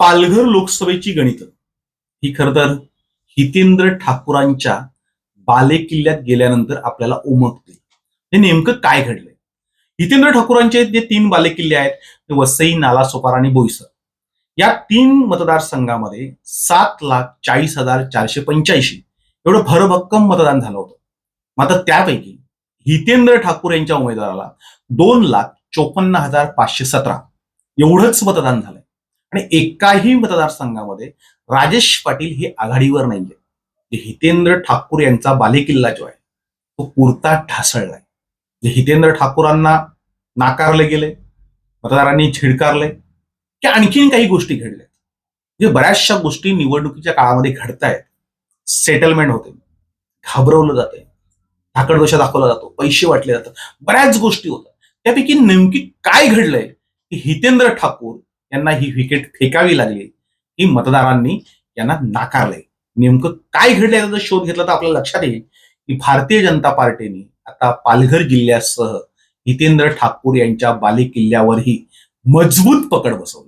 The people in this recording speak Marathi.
पालघर लोकसभेची गणित. ही खर तर हितेंद्र ठाकूरांच्या बालेकिल्ल्यात गेल्यानंतर आपल्याला उमटते. हे नेमकं काय घडलंय? हितेंद्र ठाकूरांचे जे तीन बालेकिल्ले आहेत ते वसई नालासोपारा आणि बोईसर. या तीन मतदारसंघामध्ये सात लाख चाळीस हजार चारशे पंच्याऐंशी एवढं भरभक्कम मतदान झालं होतं. मात्र त्यापैकी हितेंद्र ठाकूर यांच्या उमेदवाराला दोन लाख चोपन्न हजार पाचशे सतरा एवढंच मतदान झालंय. आणि एकाही मतदारसंघामध्ये राजेश पाटील हे आघाडीवर नाहीये. जे हितेंद्र ठाकूर यांचा बालेकिल्ला जो आहे तो पुरता ढासळलाय जे हितेंद्र ठाकूरांना नाकारले गेले मतदारांनी झिडकारले की आणखीन काही गोष्टी घडल्या जे बऱ्याचशा गोष्टी निवडणुकीच्या काळामध्ये घडतायत सेटलमेंट होते घाबरवलं जाते धाकडदोषा दाखवला जातो पैसे वाटले जातात बऱ्याच गोष्टी होतात. त्यापैकी नेमकी काय घडलंय की हितेंद्र ठाकूर यांना ही विकेट फेकावी लागली. ही मतदारांनी यांना नाकारले नेमकं काय घडलं याचा शोध घेतला तर आपल्याला लक्षात येईल की भारतीय जनता पार्टीने आता पालघर जिल्ह्यासह हितेंद्र ठाकूर यांच्या बालेकिल्ल्यावरही मजबूत पकड बसवली.